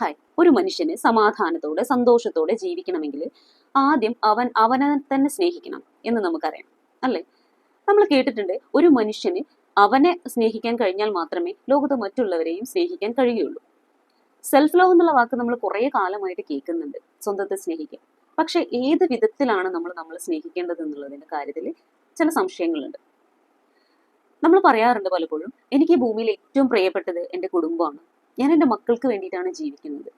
Hi. ഒരു മനുഷ്യന് സമാധാനത്തോടെ സന്തോഷത്തോടെ ജീവിക്കണമെങ്കിൽ ആദ്യം അവൻ അവനെ തന്നെ സ്നേഹിക്കണം എന്ന് നമുക്കറിയാം. അല്ലേ? നമ്മൾ കേട്ടിട്ടുണ്ട് ഒരു മനുഷ്യന് അവനെ സ്നേഹിക്കാൻ കഴിഞ്ഞാൽ മാത്രമേ ലോകത്ത് മറ്റുള്ളവരെയും സ്നേഹിക്കാൻ കഴിയുള്ളൂ. സെൽഫ് ലവ് എന്നുള്ള വാക്ക് നമ്മൾ കുറേ കാലമായിട്ട് കേൾക്കുന്നുണ്ട് സ്വന്തത്തെ സ്നേഹിക്കാൻ. പക്ഷെ ഏത് വിധത്തിലാണ് നമ്മൾ നമ്മൾ സ്നേഹിക്കേണ്ടത് എന്നുള്ളതിന്റെ കാര്യത്തിൽ ചില സംശയങ്ങളുണ്ട്. നമ്മൾ പറയാറുണ്ട് പലപ്പോഴും എനിക്ക് ഭൂമിയിൽ ഏറ്റവും പ്രിയപ്പെട്ടത് എന്റെ കുടുംബമാണ്. ഞാൻ എന്റെ മക്കൾക്ക് വേണ്ടിയിട്ടാണ് ജീവിക്കുന്നത്.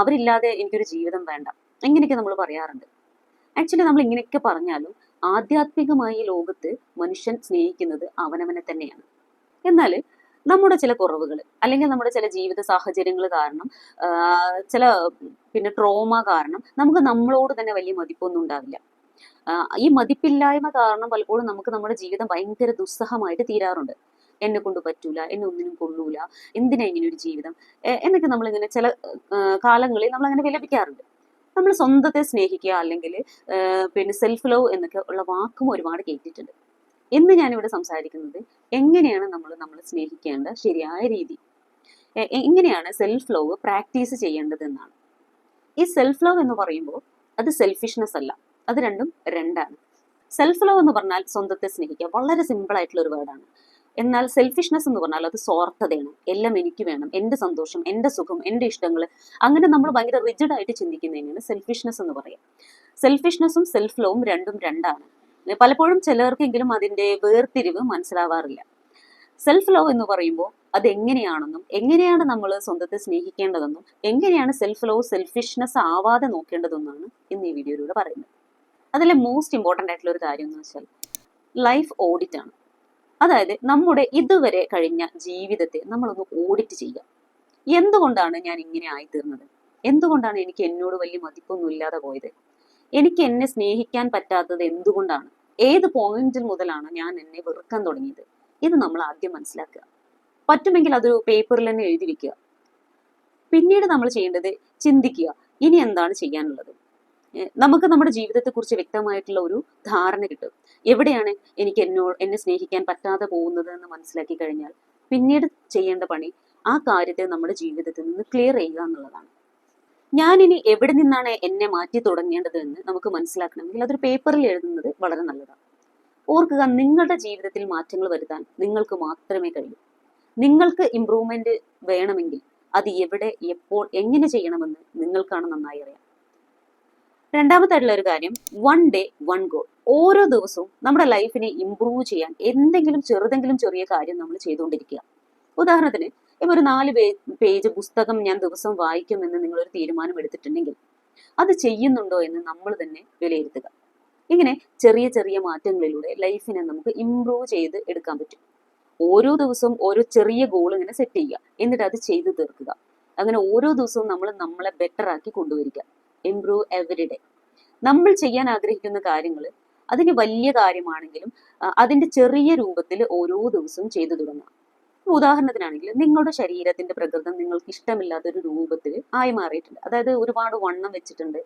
അവരില്ലാതെ എനിക്കൊരു ജീവിതം വേണ്ട. ഇങ്ങനെയൊക്കെ നമ്മൾ പറയാറുണ്ട്. ആക്ച്വലി നമ്മൾ ഇങ്ങനെയൊക്കെ പറഞ്ഞാലും ആധ്യാത്മികമായി ലോകത്ത് മനുഷ്യൻ സ്നേഹിക്കുന്നത് അവനവനെ തന്നെയാണ്. എന്നാൽ നമ്മുടെ ചില കുറവുകൾ അല്ലെങ്കിൽ നമ്മുടെ ചില ജീവിത സാഹചര്യങ്ങൾ കാരണം ചില പിന്നെ ട്രോമ കാരണം നമുക്ക് നമ്മളോട് തന്നെ വലിയ മതിപ്പൊന്നും ഉണ്ടാവില്ല. ഈ മതിപ്പില്ലായ്മ കാരണം പലപ്പോഴും നമുക്ക് നമ്മുടെ ജീവിതം ഭയങ്കര ദുസ്സഹമായിട്ട് തീരാറുണ്ട്. എന്നെ കൊണ്ട് പറ്റൂല എന്നെ ഒന്നിനും കൊള്ളൂല എന്തിനാ ഇങ്ങനെ ഒരു ജീവിതം? എന്നൊക്കെ നമ്മളിങ്ങനെ ചില കാലങ്ങളിൽ നമ്മൾ അങ്ങനെ വിലപിക്കാറുണ്ട്. നമ്മൾ സ്വന്തത്തെ സ്നേഹിക്കുക അല്ലെങ്കിൽ പിന്നെ സെൽഫ് ലവ് എന്നൊക്കെ ഉള്ള വാക്കും ഒരുപാട് കേട്ടിട്ടുണ്ട്. ഇന്ന് ഞാനിവിടെ സംസാരിക്കുന്നത് എങ്ങനെയാണ് നമ്മൾ നമ്മൾ സ്നേഹിക്കേണ്ട ശരിയായ രീതി? എങ്ങനെയാണ് സെൽഫ് ലവ് പ്രാക്ടീസ് ചെയ്യേണ്ടത് എന്നാണ്. ഈ സെൽഫ് ലവ് എന്ന് പറയുമ്പോൾ അത് സെൽഫിഷ്നെസ് അല്ല അത് രണ്ടും രണ്ടാണ്. സെൽഫ് ലവ് എന്ന് പറഞ്ഞാൽ സ്വന്തത്തെ സ്നേഹിക്കുക വളരെ സിമ്പിൾ ആയിട്ടുള്ള ഒരു വേർഡാണ് എന്നാൽ സെൽഫിഷ്നെസ് എന്ന് പറഞ്ഞാൽ അത് സ്വാർത്ഥതയാണ്. എല്ലാം എനിക്ക് വേണം എന്റെ സന്തോഷം എന്റെ സുഖം എന്റെ ഇഷ്ടങ്ങൾ. അങ്ങനെ നമ്മൾ ഭയങ്കര റിജിഡ് ആയിട്ട് ചിന്തിക്കുന്നതിനാണ് സെൽഫിഷ്നെസ് എന്ന് പറയുക. സെൽഫിഷ്നെസ്സും സെൽഫ് ലവും രണ്ടും രണ്ടാണ്. പലപ്പോഴും ചിലർക്കെങ്കിലും അതിന്റെ വേർതിരിവ് മനസ്സിലാവാറില്ല. സെൽഫ് ലവ് എന്ന് പറയുമ്പോൾ അത് എങ്ങനെയാണെന്നും എങ്ങനെയാണ് നമ്മൾ സ്വന്തത്തെ സ്നേഹിക്കേണ്ടതെന്നും എങ്ങനെയാണ് സെൽഫ് ലവ് സെൽഫിഷ്നെസ് ആവാതെ നോക്കേണ്ടതെന്നാണ് ഇന്ന് ഈ വീഡിയോയിലൂടെ പറയുന്നത്. അതിലെ മോസ്റ്റ് ഇമ്പോർട്ടന്റ് ആയിട്ടുള്ള ഒരു കാര്യം എന്ന് വെച്ചാൽ ലൈഫ് ഓഡിറ്റ് ആണ്. അതായത് നമ്മുടെ ഇതുവരെ കഴിഞ്ഞ ജീവിതത്തെ നമ്മളൊന്ന് ഓഡിറ്റ് ചെയ്യുക. എന്തുകൊണ്ടാണ് ഞാൻ ഇങ്ങനെ ആയിത്തീർന്നത്? എന്തുകൊണ്ടാണ് എനിക്ക് എന്നോട് വലിയ മതിപ്പൊന്നും ഇല്ലാതെ പോയത്? എനിക്ക് എന്നെ സ്നേഹിക്കാൻ പറ്റാത്തത് എന്തുകൊണ്ടാണ്? ഏത് പോയിന്റിൽ മുതലാണ് ഞാൻ എന്നെ വെറുക്കാൻ തുടങ്ങിയത്? ഇത് നമ്മൾ ആദ്യം മനസ്സിലാക്കുക. പറ്റുമെങ്കിൽ അതൊരു പേപ്പറിൽ തന്നെ എഴുതി വെക്കുക. പിന്നീട് നമ്മൾ ചെയ്യേണ്ടത് ചിന്തിക്കുക. ഇനി എന്താണ് ചെയ്യാനുള്ളത്? നമുക്ക് നമ്മുടെ ജീവിതത്തെക്കുറിച്ച് വ്യക്തമായിട്ടുള്ള ഒരു ധാരണ കിട്ടും. എവിടെയാണ് എനിക്ക് എന്നോട് എന്നെ സ്നേഹിക്കാൻ പറ്റാതെ പോകുന്നത് എന്ന് മനസ്സിലാക്കി കഴിഞ്ഞാൽ പിന്നീട് ചെയ്യേണ്ട പണി ആ കാര്യത്തെ നമ്മുടെ ജീവിതത്തിൽ നിന്ന് ക്ലിയർ ചെയ്യുക എന്നുള്ളതാണ്. ഞാൻ ഇനി എവിടെ നിന്നാണ് എന്നെ മാറ്റി തുടങ്ങേണ്ടത് എന്ന് നമുക്ക് മനസ്സിലാക്കണമെങ്കിൽ അതൊരു പേപ്പറിൽ എഴുതുന്നത് വളരെ നല്ലതാണ്. ഓർക്കുക നിങ്ങളുടെ ജീവിതത്തിൽ മാറ്റങ്ങൾ വരുത്താൻ നിങ്ങൾക്ക് മാത്രമേ കഴിയൂ. നിങ്ങൾക്ക് ഇമ്പ്രൂവ്മെന്റ് വേണമെങ്കിൽ അത് എവിടെ എപ്പോൾ എങ്ങനെ ചെയ്യണമെന്ന് നിങ്ങൾക്കാണ് നന്നായി അറിയാം. രണ്ടാമത്തായിട്ടുള്ള ഒരു കാര്യം വൺ ഡേ വൺ ഗോൾ ഓരോ ദിവസവും നമ്മുടെ ലൈഫിനെ ഇമ്പ്രൂവ് ചെയ്യാൻ എന്തെങ്കിലും ചെറുതെങ്കിലും ചെറിയ കാര്യം നമ്മൾ ചെയ്തുകൊണ്ടിരിക്കുക. ഉദാഹരണത്തിന് ഇപ്പൊ ഒരു നാല് പേജ് പുസ്തകം ഞാൻ ദിവസം വായിക്കുമെന്ന് ഒരു തീരുമാനം എടുത്തിട്ടുണ്ടെങ്കിൽ അത് ചെയ്യുന്നുണ്ടോ എന്ന് നമ്മൾ തന്നെ വിലയിരുത്തുക. ഇങ്ങനെ ചെറിയ ചെറിയ മാറ്റങ്ങളിലൂടെ ലൈഫിനെ നമുക്ക് ഇമ്പ്രൂവ് ചെയ്ത് എടുക്കാൻ പറ്റും. ഓരോ ദിവസവും ഓരോ ചെറിയ ഗോൾ ഇങ്ങനെ സെറ്റ് ചെയ്യുക. എന്നിട്ട് അത് ചെയ്തു തീർക്കുക. അങ്ങനെ ഓരോ ദിവസവും നമ്മൾ നമ്മളെ ബെറ്റർ ആക്കി കൊണ്ടുവരിക. ഇംപ്രൂവ് എവറി ഡേ നമ്മൾ ചെയ്യാൻ ആഗ്രഹിക്കുന്ന കാര്യങ്ങൾ അതിന് വലിയ കാര്യമാണെങ്കിലും അതിന്റെ ചെറിയ രൂപത്തിൽ ഓരോ ദിവസവും ചെയ്തു തുടങ്ങാം ഉദാഹരണത്തിനാണെങ്കിൽ നിങ്ങളുടെ ശരീരത്തിന്റെ പ്രകൃതം നിങ്ങൾക്ക് ഇഷ്ടമില്ലാത്ത ഒരു രൂപത്തിൽ ആയി മാറിയിട്ടുണ്ട്. അതായത് ഒരുപാട് വണ്ണം വെച്ചിട്ടുണ്ട്.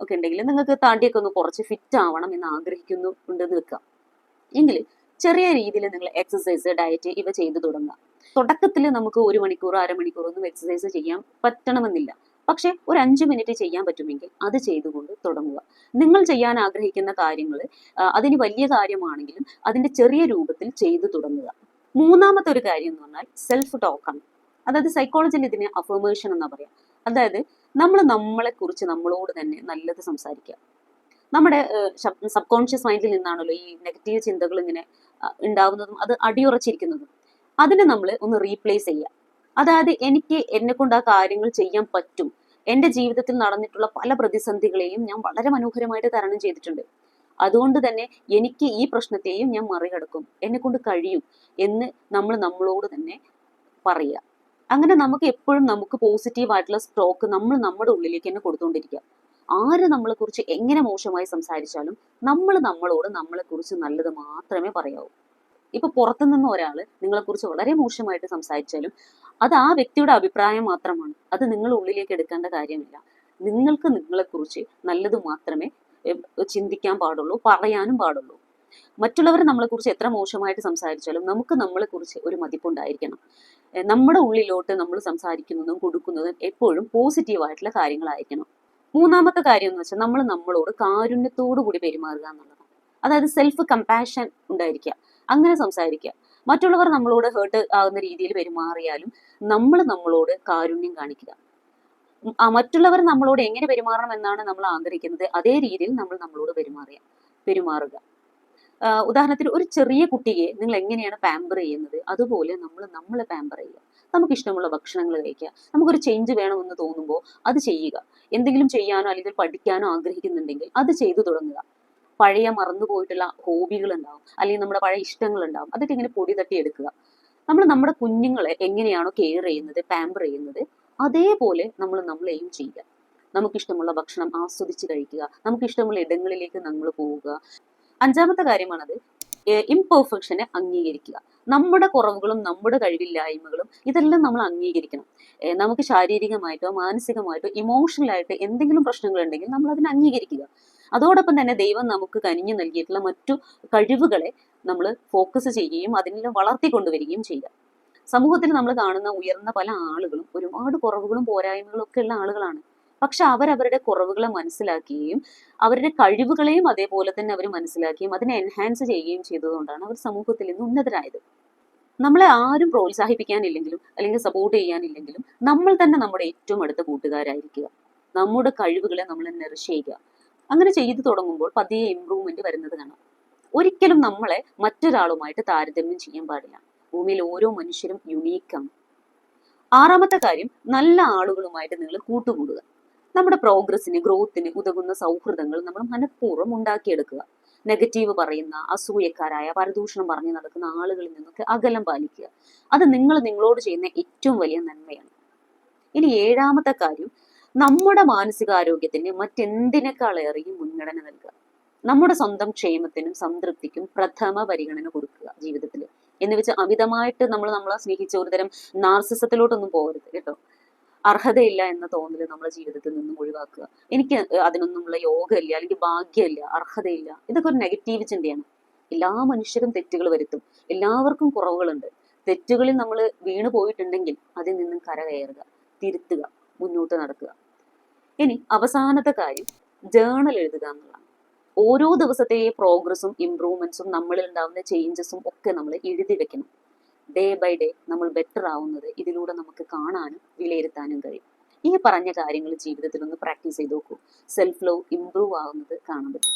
ഒക്കെ ഉണ്ടെങ്കിൽ നിങ്ങൾക്ക് താണ്ടിയൊക്കെ ഒന്ന് കുറച്ച് ഫിറ്റ് ആവണം എന്ന് ആഗ്രഹിക്കുന്നു ഉണ്ടെന്ന് വെക്കാം എങ്കിൽ ചെറിയ രീതിയിൽ നിങ്ങൾ എക്സസൈസ് ഡയറ്റ് ഇവ ചെയ്തു തുടങ്ങുക. തുടക്കത്തിൽ നമുക്ക് ഒരു മണിക്കൂർ അരമണിക്കൂർ ഒന്നും എക്സസൈസ് ചെയ്യാൻ പറ്റണമെന്നില്ല. പക്ഷെ ഒരു അഞ്ച് മിനിറ്റ് ചെയ്യാൻ പറ്റുമെങ്കിൽ അത് ചെയ്തുകൊണ്ട് തുടങ്ങുക. നിങ്ങൾ ചെയ്യാൻ ആഗ്രഹിക്കുന്ന കാര്യങ്ങൾ അതിന് വലിയ കാര്യമാണെങ്കിലും അതിന്റെ ചെറിയ രൂപത്തിൽ ചെയ്തു തുടങ്ങുക. മൂന്നാമത്തെ ഒരു കാര്യം എന്ന് പറഞ്ഞാൽ സെൽഫ് ടോക്കാണ് അതായത് സൈക്കോളജിയിൽ ഇതിനെ അഫർമേഷൻ എന്നാ പറയാം. അതായത് നമ്മൾ നമ്മളെ കുറിച്ച് നമ്മളോട് തന്നെ നല്ലത് സംസാരിക്കുക. നമ്മുടെ സബ് കോൺഷ്യസ് മൈൻഡിൽ നിന്നാണല്ലോ ഈ നെഗറ്റീവ് ചിന്തകൾ ഇങ്ങനെ ഉണ്ടാവുന്നതും അത് അടിയുറച്ചിരിക്കുന്നതും. അതിനെ നമ്മൾ ഒന്ന് റീപ്ലേസ് ചെയ്യുക. അതായത് എനിക്ക് എന്നെ കൊണ്ട് ആ കാര്യങ്ങൾ ചെയ്യാൻ പറ്റും. എന്റെ ജീവിതത്തിൽ നടന്നിട്ടുള്ള പല പ്രതിസന്ധികളെയും ഞാൻ വളരെ മനോഹരമായിട്ട് തരണം ചെയ്തിട്ടുണ്ട്. അതുകൊണ്ട് തന്നെ എനിക്ക് ഈ പ്രശ്നത്തെയും ഞാൻ മറികടക്കും. എന്നെ കൊണ്ട് കഴിയും എന്ന് നമ്മൾ നമ്മളോട് തന്നെ പറയുക. അങ്ങനെ നമുക്ക് എപ്പോഴും നമുക്ക് പോസിറ്റീവ് ആയിട്ടുള്ള സ്ട്രോക്ക് നമ്മൾ നമ്മുടെ ഉള്ളിലേക്ക് തന്നെ കൊടുത്തുകൊണ്ടിരിക്കുക. ആര് നമ്മളെ കുറിച്ച് എങ്ങനെ മോശമായി സംസാരിച്ചാലും നമ്മൾ നമ്മളോട് നമ്മളെ കുറിച്ച് നല്ലത് മാത്രമേ പറയാവൂ. ഇപ്പൊ പുറത്തു നിന്ന് ഒരാൾ നിങ്ങളെ കുറിച്ച് വളരെ മോശമായിട്ട് സംസാരിച്ചാലും അത് ആ വ്യക്തിയുടെ അഭിപ്രായം മാത്രമാണ്. അത് നിങ്ങൾ ഉള്ളിലേക്ക് എടുക്കേണ്ട കാര്യമില്ല. നിങ്ങൾക്ക് നിങ്ങളെ കുറിച്ച് നല്ലത് മാത്രമേ ചിന്തിക്കാൻ പാടുള്ളൂ പറയാനും പാടുള്ളൂ. മറ്റുള്ളവർ നമ്മളെ കുറിച്ച് എത്ര മോശമായിട്ട് സംസാരിച്ചാലും നമുക്ക് നമ്മളെ കുറിച്ച് ഒരു മതിപ്പുണ്ടായിരിക്കണം. നമ്മുടെ ഉള്ളിലോട്ട് നമ്മൾ സംസാരിക്കുന്നതും കൊടുക്കുന്നതും എപ്പോഴും പോസിറ്റീവ് ആയിട്ടുള്ള കാര്യങ്ങളായിരിക്കണം. മൂന്നാമത്തെ കാര്യം എന്ന് വെച്ചാൽ നമ്മൾ നമ്മളോട് കാരുണ്യത്തോടു കൂടി പെരുമാറുക എന്നുള്ളതാണ്. അതായത് സെൽഫ് കമ്പാഷൻ ഉണ്ടായിരിക്കുക. അങ്ങനെ സംസാരിക്കുക. മറ്റുള്ളവർ നമ്മളോട് ഹേർട്ട് ആകുന്ന രീതിയിൽ പെരുമാറിയാലും നമ്മൾ നമ്മളോട് കാരുണ്യം കാണിക്കുക. മറ്റുള്ളവർ നമ്മളോട് എങ്ങനെ പെരുമാറണം എന്നാണ് നമ്മൾ ആഗ്രഹിക്കുന്നത്. അതേ രീതിയിൽ നമ്മൾ നമ്മളോട് പെരുമാറിയ പെരുമാറുക. ഉദാഹരണത്തിന് ഒരു ചെറിയ കുട്ടിയെ നിങ്ങൾ എങ്ങനെയാണ് പാമ്പർ ചെയ്യുന്നത്? അതുപോലെ നമ്മൾ നമ്മളെ പാമ്പർ ചെയ്യുക. നമുക്ക് ഇഷ്ടമുള്ള ഭക്ഷണങ്ങൾ കഴിക്കുക. നമുക്കൊരു ചേഞ്ച് വേണമെന്ന് തോന്നുമ്പോൾ അത് ചെയ്യുക. എന്തെങ്കിലും ചെയ്യാനോ അല്ലെങ്കിൽ പഠിക്കാനോ ആഗ്രഹിക്കുന്നുണ്ടെങ്കിൽ അത് ചെയ്തു തുടങ്ങുക. പഴയ മറന്നുപോയിട്ടുള്ള ഹോബികൾ ഉണ്ടാവും. അല്ലെങ്കിൽ നമ്മുടെ പഴയ ഇഷ്ടങ്ങൾ ഉണ്ടാവും. അതൊക്കെ ഇങ്ങനെ പൊടി തട്ടി എടുക്കുക. നമ്മൾ നമ്മുടെ കുഞ്ഞുങ്ങളെ എങ്ങനെയാണോ കെയർ ചെയ്യുന്നത് പാമ്പർ ചെയ്യുന്നത് അതേപോലെ നമ്മൾ നമ്മളെയും ചെയ്യുക. നമുക്കിഷ്ടമുള്ള ഭക്ഷണം ആസ്വദിച്ച് കഴിക്കുക. നമുക്കിഷ്ടമുള്ള ഇടങ്ങളിലേക്ക് നമ്മൾ പോവുക. അഞ്ചാമത്തെ കാര്യമാണത് ഇംപെർഫെക്ഷനെ അംഗീകരിക്കുക. നമ്മുടെ കുറവുകളും നമ്മുടെ കഴിവില്ലായ്മകളും ഇതെല്ലാം നമ്മൾ അംഗീകരിക്കണം. നമുക്ക് ശാരീരികമായിട്ടോ മാനസികമായിട്ടോ ഇമോഷണലായിട്ടോ എന്തെങ്കിലും പ്രശ്നങ്ങൾ ഉണ്ടെങ്കിൽ നമ്മൾ അതിനെ അംഗീകരിക്കുക. അതോടൊപ്പം തന്നെ ദൈവം നമുക്ക് കനിഞ്ഞു നൽകിയിട്ടുള്ള മറ്റു കഴിവുകളെ നമ്മൾ ഫോക്കസ് ചെയ്യുകയും അതിൽ വളർത്തിക്കൊണ്ടുവരികയും ചെയ്യുക. സമൂഹത്തിൽ നമ്മൾ കാണുന്ന ഉയർന്ന പല ആളുകളും ഒരുപാട് കുറവുകളും പോരായ്മകളും ഒക്കെ ഉള്ള ആളുകളാണ്. പക്ഷെ അവരവരുടെ കുറവുകളെ മനസ്സിലാക്കുകയും അവരുടെ കഴിവുകളെയും അതേപോലെ തന്നെ അവർ മനസ്സിലാക്കുകയും അതിനെ എൻഹാൻസ് ചെയ്യുകയും ചെയ്തതുകൊണ്ടാണ് അവർ സമൂഹത്തിൽ നിന്ന് ഉന്നതരായത്. നമ്മളെ ആരും പ്രോത്സാഹിപ്പിക്കാനില്ലെങ്കിലും അല്ലെങ്കിൽ സപ്പോർട്ട് ചെയ്യാനില്ലെങ്കിലും നമ്മൾ തന്നെ നമ്മുടെ ഏറ്റവും അടുത്ത കൂട്ടുകാരായിരിക്കുക. നമ്മുടെ കഴിവുകളെ നമ്മൾ നെറിഷ് ചെയ്യുക അങ്ങനെ ചെയ്തു തുടങ്ങുമ്പോൾ പതിയെ ഇമ്പ്രൂവ്മെന്റ് വരുന്നത് കാണാം. ഒരിക്കലും നമ്മളെ മറ്റൊരാളുമായിട്ട് താരതമ്യം ചെയ്യാൻ പാടില്ല. ഭൂമിയിൽ ഓരോ മനുഷ്യരും യുണീക്കാണ് ആറാമത്തെ കാര്യം നല്ല ആളുകളുമായിട്ട് നിങ്ങൾ കൂട്ടുകൂടുക. നമ്മുടെ പ്രോഗ്രസ്സിന് ഗ്രോത്തിന് ഉതകുന്ന സൗഹൃദങ്ങൾ നമ്മൾ മനഃപൂർവം ഉണ്ടാക്കിയെടുക്കുക. നെഗറ്റീവ് പറയുന്ന അസൂയക്കാരായ പരദൂഷണം പറഞ്ഞു നടക്കുന്ന ആളുകളിൽ നിന്നൊക്കെ അകലം പാലിക്കുക. അത് നിങ്ങൾ നിങ്ങളോട് ചെയ്യുന്ന ഏറ്റവും വലിയ നന്മയാണ്. ഇനി ഏഴാമത്തെ കാര്യം നമ്മുടെ മാനസികാരോഗ്യത്തിന് മറ്റെന്തിനേക്കാളേറെയും മുൻഗണന നൽകുക. നമ്മുടെ സ്വന്തം ക്ഷേമത്തിനും സംതൃപ്തിക്കും പ്രഥമ പരിഗണന കൊടുക്കുക ജീവിതത്തിൽ. എന്ന് വെച്ച് അമിതമായിട്ട് നമ്മൾ നമ്മളെ സ്നേഹിച്ച ഒരുതരം നാർസിസത്തിലോട്ടൊന്നും പോകരുത് കേട്ടോ. അർഹതയില്ല എന്ന തോന്നൽ നമ്മുടെ ജീവിതത്തിൽ നിന്നും ഒഴിവാക്കുക. എനിക്ക് അതിനൊന്നുമുള്ള യോഗമില്ല അല്ലെങ്കിൽ ഭാഗ്യമില്ല അർഹതയില്ല. ഇതൊക്കെ ഒരു നെഗറ്റീവ് ചിന്തയാണ്. എല്ലാ മനുഷ്യരും തെറ്റുകൾ വരുത്തും. എല്ലാവർക്കും കുറവുകളുണ്ട്. തെറ്റുകളിൽ നമ്മൾ വീണു പോയിട്ടുണ്ടെങ്കിൽ അതിൽ നിന്നും കരകയറുക തിരുത്തുക. മുന്നോട്ട് നടക്കുക. ഇനി അവസാനത്തെ കാര്യം ജേണൽ എഴുതുക എന്നുള്ളതാണ്. ഓരോ ദിവസത്തെ പ്രോഗ്രസ്സും ഇമ്പ്രൂവ്മെന്റ്സും നമ്മളിൽ ഉണ്ടാവുന്ന ചേഞ്ചസും ഒക്കെ നമ്മൾ എഴുതി വെക്കണം. ഡേ ബൈ ഡേ നമ്മൾ ബെറ്റർ ആവുന്നത് ഇതിലൂടെ നമുക്ക് കാണാനും വിലയിരുത്താനും കഴിയും. ഈ പറഞ്ഞ കാര്യങ്ങൾ ജീവിതത്തിൽ ഒന്ന് പ്രാക്ടീസ് ചെയ്ത് നോക്കൂ. സെൽഫ് ലവ് ഇമ്പ്രൂവ് ആവുന്നത് കാണാൻ പറ്റും.